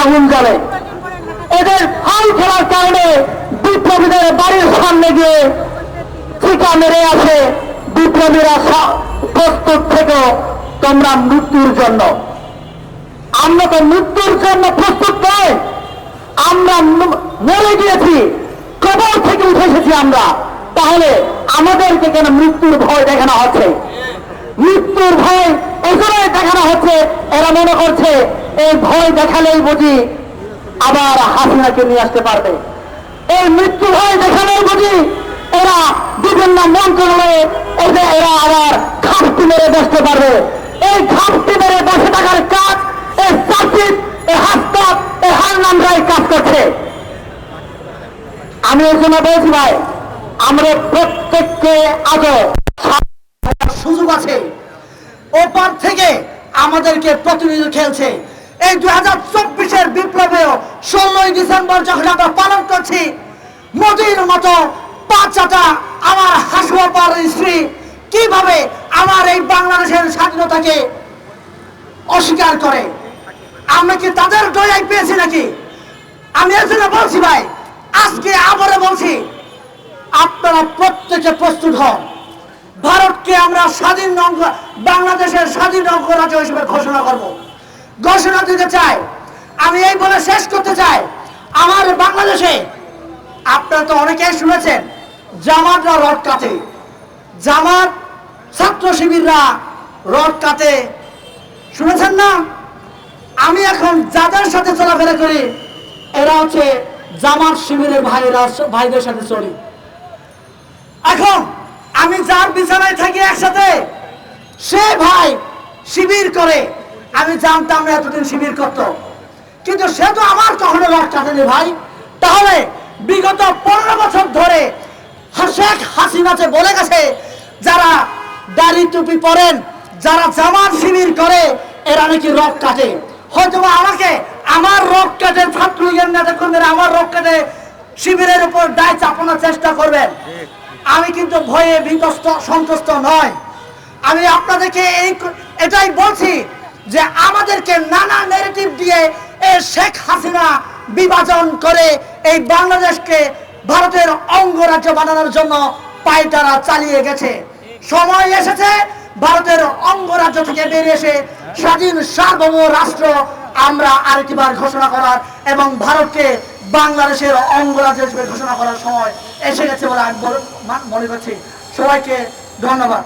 আগুন এদের খেলার কারণে বিপ্লবীদের বাড়ির সামনে গিয়ে মেরে আসে। বিপ্লবীরা প্রস্তুত থেকে, তোমরা মৃত্যুর জন্য। আমরা তো মৃত্যুর জন্য প্রস্তুত নয় আমরা মরে গিয়েছি। কবর থেকে উঠে এসেছি আমরা। তাহলে আমাদেরকে কেন মৃত্যুর ভয় দেখানো হচ্ছে? মৃত্যুর ভয় এখানে দেখানো হচ্ছে এরা মনে করছে এই ভয় দেখালেই বুঝি আবার হাসিনাকে নিয়ে আসতে পারবে। এই মৃত্যু ভয় দেখালেই বুঝি এরা বিভিন্ন মন্ত্রণালয়ে এদের এরা আবার ঘাপটি মেরে বসতে পারবে। এই ঘাপটি মেরে বসে থাকার কাজ, এই সার্কিট এই হাসপাত এই হারনামরাই কাজ করছে। আমি এর জন্য বলছি ভাই, আমরা প্রত্যেককে আজও সুযোগ আছে। ওপার থেকে আমাদেরকে প্রতিনিধি খেলছে। এই দুই হাজার চব্বিশের বিপ্লবেও ষোলোই ডিসেম্বর যখন আমরা পালন করছি, মোদির মতো বাচ্চাটা আমার হাসপাতাল স্ত্রী কীভাবে আমার এই বাংলাদেশের স্বাধীনতাকে অস্বীকার করে? আমরা কি তাদের দয়াই পেয়েছি নাকি? আমি এর জন্য বলছি ভাই, আজকে আবারও বলছি, আপনারা প্রত্যেকে প্রস্তুত হন। ভারতকে আমরা স্বাধীন বাংলাদেশের স্বাধীন অঙ্গরাজ্য হিসেবে ঘোষণা করব। ঘোষণা দিতে চাই। আমি এই বলে শেষ করতে চাই। আমার বাংলাদেশে, আপনারা তো অনেকেই শুনেছেন জামাতরা রড কাটে। জামাত ছাত্র শিবিররা রড কাটে। শুনেছেন না? আমি এখন যাদের সাথে চলাফেরা করি, এরা হচ্ছে জামাত শিবিরের ভাইরা ভাইদের সাথে চলি। এখন আমি যার বিছানায় থাকি একসাথে, সে ভাই শিবির করে। আমি জানতাম না এতদিন শিবির করত। কিন্তু সে তো আমার কখনো রক কাটেনি ভাই। তাহলে বিগত পনেরো বছর ধরে শেখ হাসিনা যে বলে গেছে, যারা দাড়ি টুপি পরেন, যারা জামাত শিবির করে, এরা নাকি রক কাটে। হয়তো আমাকে আমার রক কাটে, ছাত্রলীগের নেতা কর্মীরা আমার রক কাটে, শিবিরের উপর দায় চাপানোর চেষ্টা করবেন। আমি কিন্তু ভয়ে বিতস্ত সন্তুষ্ট নয়। আমি আপনাদেরকে এই এটাই বলছি যে আমাদেরকে নানা নেগেটিভ দিয়ে এই শেখ হাসিনা বিভাজন করে এই বাংলাদেশকে ভারতের অঙ্গরাজ্য বানানোর জন্য পায়তারা চালিয়ে গেছে। সময় এসেছে, ভারতের অঙ্গরাজ্য থেকে বেরিয়ে এসে স্বাধীন সার্বভৌম রাষ্ট্র আমরা আরেকটিবার ঘোষণা করার এবং ভারতকে বাংলাদেশের অঙ্গরাজ্য হিসেবে ঘোষণা করার সময় এসে গেছে বলে আমি মনে করছি। সবাইকে ধন্যবাদ।